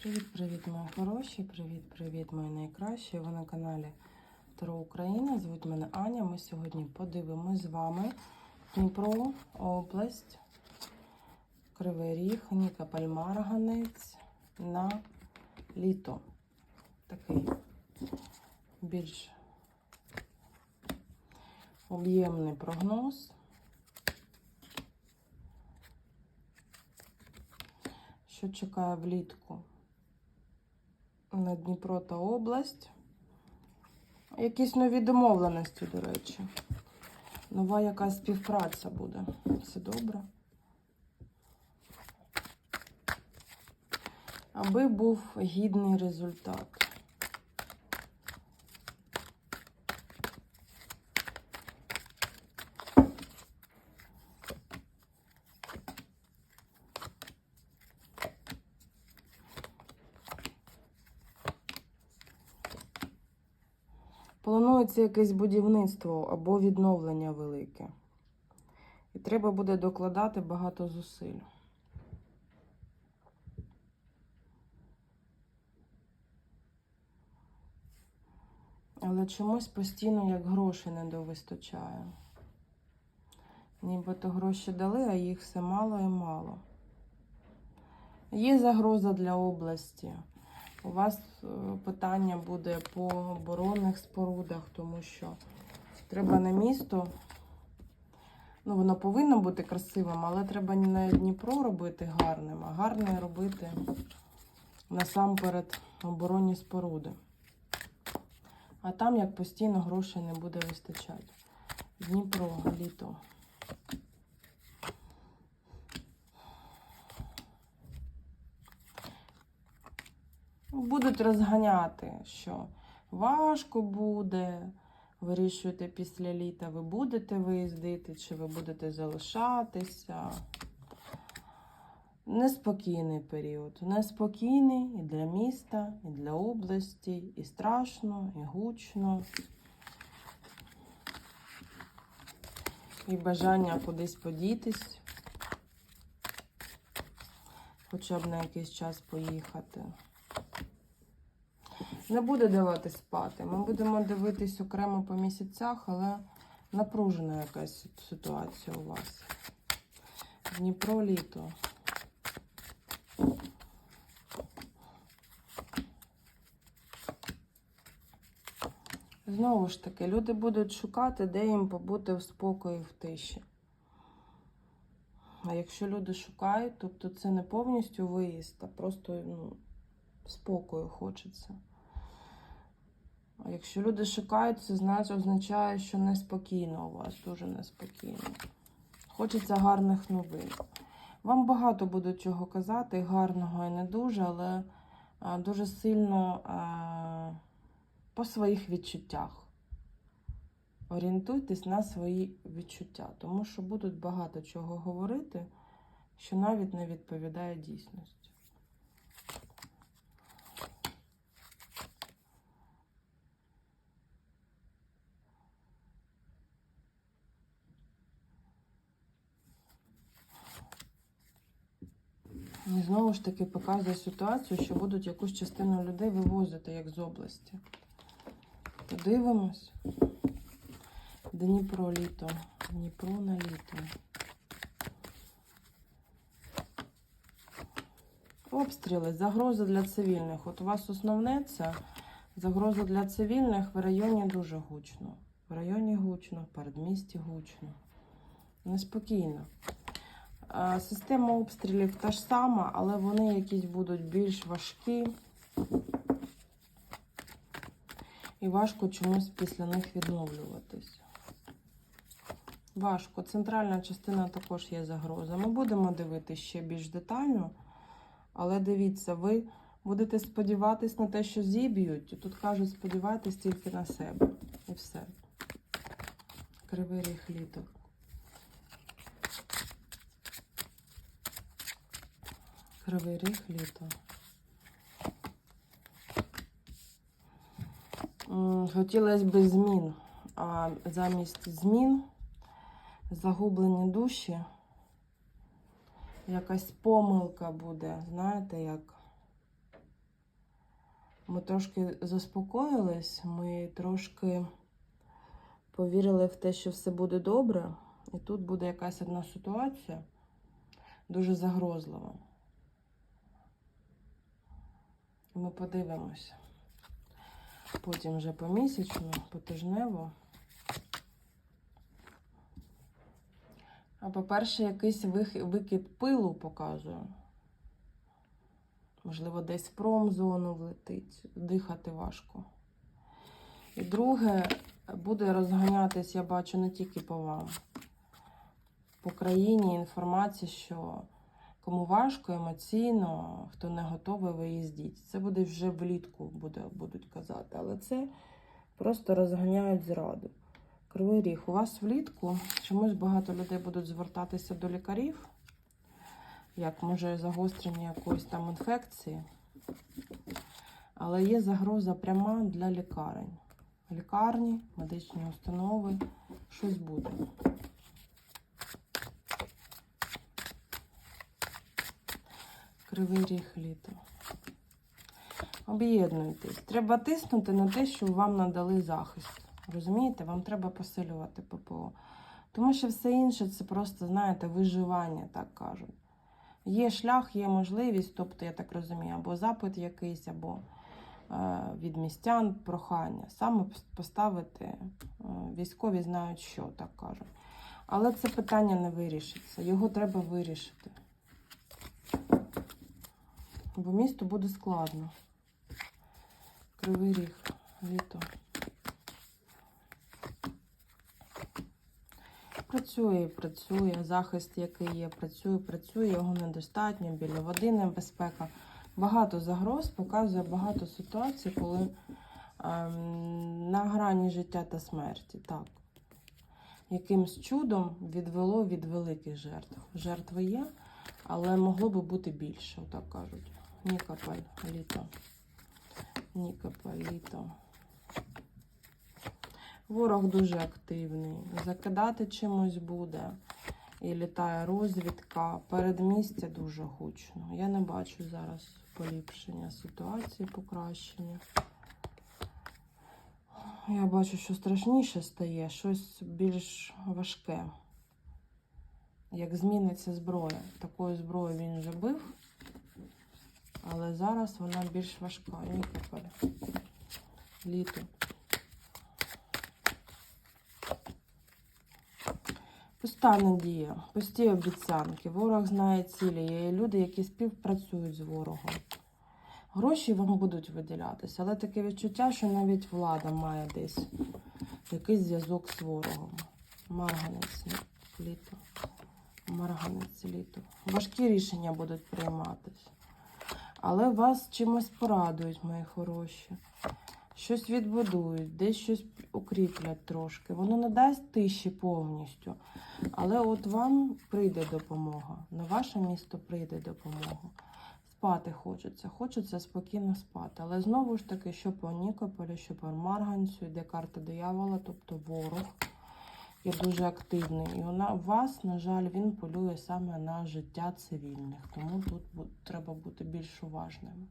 Привіт-привіт, мої хороші! Привіт-привіт, мої найкращі! Ви на каналі Таро Україна. Звуть мене Аня. Ми сьогодні подивимось з вами Дніпро, область, Кривий Ріг, Ніка Пальмарганець на літо. Такий більш об'ємний прогноз. Що чекає влітку? На Дніпро та область. Якісь нові домовленості, до речі. Нова якась співпраця буде. Все добре. Аби був гідний результат. Планується якесь будівництво або відновлення велике. І треба буде докладати багато зусиль. Але чомусь постійно як грошей не довистачає. Нібито гроші дали, а їх все мало і мало. Є загроза для області. У вас е, питання буде по оборонних спорудах, тому що треба на місто. Ну, воно повинно бути красивим, але треба не Дніпро робити гарним, а гарне робити насамперед оборонні споруди. А там як постійно грошей не буде вистачати. Дніпро, літо. Будуть розганяти, що важко буде. Вирішуєте після літа, ви будете виїздити, чи ви будете залишатися. Неспокійний період. Неспокійний і для міста, і для області, і страшно, і гучно. І бажання кудись подітись. Хоча б на якийсь час поїхати. Не буде давати спати. Ми будемо дивитись окремо по місяцях, але напружена якась ситуація у вас. Дніпро літо. Знову ж таки, люди будуть шукати, де їм побути в спокої, в тиші. А якщо люди шукають, тобто це не повністю виїзд, а просто ну, спокою хочеться. Якщо люди шукають, це значить означає, що неспокійно у вас, дуже неспокійно. Хочеться гарних новин. Вам багато будуть чого казати, гарного і не дуже, але дуже сильно по своїх відчуттях. Орієнтуйтесь на свої відчуття, тому що будуть багато чого говорити, що навіть не відповідає дійсності. І знову ж таки показує ситуацію, що будуть якусь частину людей вивозити як з області. Подивимось. Дніпро літо. Дніпро на літо. Обстріли, загроза для цивільних. От у вас основне це загроза для цивільних в районі дуже гучно. В районі гучно, в передмісті гучно. Неспокійно. Е, Система обстрілів та ж сама, але вони якісь будуть більш важкі. І важко чомусь після них відновлюватись. Важко. Центральна частина також є загроза. Ми будемо дивитися ще більш детально, але дивіться, ви будете сподіватись на те, що зіб'ють. Тут кажуть, сподівайтесь тільки на себе. І все. Кривий ріг літо. Кривий ріг літо. Хотілося б змін, а замість змін загублені душі. Якась помилка буде, знаєте, як Ми трошки заспокоїлись, ми трошки повірили в те, що все буде добре. І тут буде якась одна ситуація дуже загрозлива. Ми подивимося. Потім вже помісячно, потижнево. А по-перше, якийсь викид пилу показує. Можливо, десь в промзону влетить, дихати важко. І друге, буде розганятись, я бачу, не тільки по вам. По країні інформація, що кому важко емоційно, хто не готовий, виїздіть. Це буде вже влітку, буде, будуть казати. Але це просто розганяють зраду. Кривий ріг. У вас влітку чомусь багато людей будуть звертатися до лікарів, як може загострення якоїсь там інфекції. Але є загроза пряма для лікарень. Лікарні, медичні установи, щось буде. Кривий ріг літо. Об'єднуйтесь. Треба тиснути на те, що вам надали захист. Розумієте, вам треба посилювати ППО. Тому що все інше це просто, знаєте, виживання, так кажуть. Є шлях, є можливість, тобто, я так розумію, або запит якийсь, або е, від містян прохання. Саме поставити, е, військові знають, що так кажуть. Але це питання не вирішиться. Його треба вирішити. Бо місту буде складно. Кривий ріг, літо. Працює працює, захист, який є, працює, працює, його недостатньо, біля води небезпека. Багато загроз показує багато ситуацій, коли ем, на грані життя та смерті. Так. Якимсь чудом відвело від великих жертв. Жертви є, але могло би бути більше, так кажуть. Нікополь, літо. Нікополь, літо. Ворог дуже активний. Закидати чимось буде. І літає розвідка. Передмістя дуже гучно. Я не бачу зараз поліпшення ситуації, покращення. Я бачу, що страшніше стає, щось більш важке. Як зміниться зброя. Такою зброєю він вже бив, але зараз вона більш важка. Нікополь. Літо. Пуста надія, пусті обіцянки. Ворог знає цілі. Є люди, які співпрацюють з ворогом. Гроші вам будуть виділятися, але таке відчуття, що навіть влада має десь якийсь зв'язок з ворогом. Марганець літо. Марганець літо. Важкі рішення будуть прийматись. Але вас чимось порадують, мої хороші. Щось відбудують, десь щось укріплять трошки. Воно не дасть тиші повністю. Але от вам прийде допомога. На ваше місто прийде допомога. Спати хочеться, хочеться спокійно спати. Але знову ж таки, що по Нікополю, що по Марганцю, йде карта диявола, тобто ворог є дуже активний. І вона, вас, на жаль, він полює саме на життя цивільних. Тому тут треба бути більш уважними.